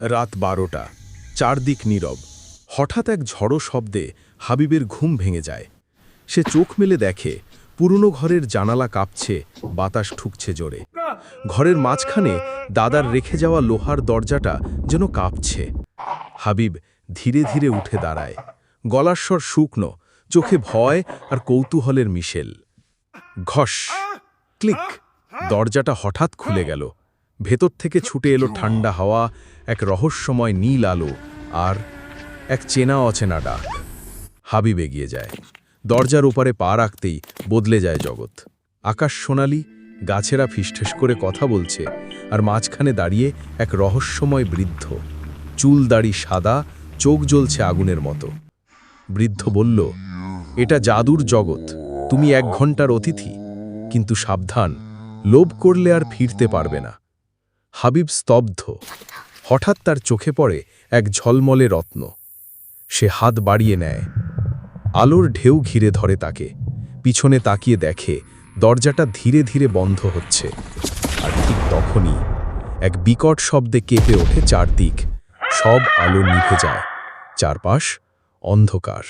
রাত বারোটা, চারদিক নীরব। হঠাৎ এক ঝড়ো শব্দে হাবিবের ঘুম ভেঙে যায়। সে চোখ মেলে দেখে, পুরনো ঘরের জানালা কাঁপছে, বাতাস ঠুকছে জোরে। ঘরের মাঝখানে দাদার রেখে যাওয়া লোহার দরজাটা যেন কাঁপছে। হাবিব ধীরে ধীরে উঠে দাঁড়ায়। গলার স্বর শুকনো, চোখে ভয় আর কৌতূহলের মিশেল। ঘস ক্লিক, দরজাটা হঠাৎ খুলে গেল। ভেতর থেকে ছুটে এলো ঠান্ডা হাওয়া এক রহস্যময় নীল আলো আর এক চেনা অচেনা ডাক। হাবিব এগিয়ে যায়। দরজার ওপারে পা রাখতেই বদলে যায় জগৎ। আকাশ সোনালি গাছেরা ফিসঠেস করে কথা বলছে আর মাঝখানে দাঁড়িয়ে এক রহস্যময় বৃদ্ধ। চুল দাড়ি সাদা চোখ জ্বলছে আগুনের মতো। বৃদ্ধ বলল এটা জাদুর জগৎ। তুমি এক ঘণ্টার অতিথি। কিন্তু সাবধান লোভ করলে আর ফিরতে পারবে না। হাবিব স্তব্ধ। হঠাৎ তার চোখে পড়ে এক ঝলমলে রত্ন। সে হাত বাড়িয়ে নেয়। আলোর ঢেউ ঘিরে ধরে তাকে। পিছনে তাকিয়ে দেখে দরজাটা ধীরে ধীরে বন্ধ হচ্ছে। আর ঠিক তখনই এক বিকট শব্দে কেঁপে ওঠে চারদিক। সব আলো নিভে যায়। চারপাশ অন্ধকার।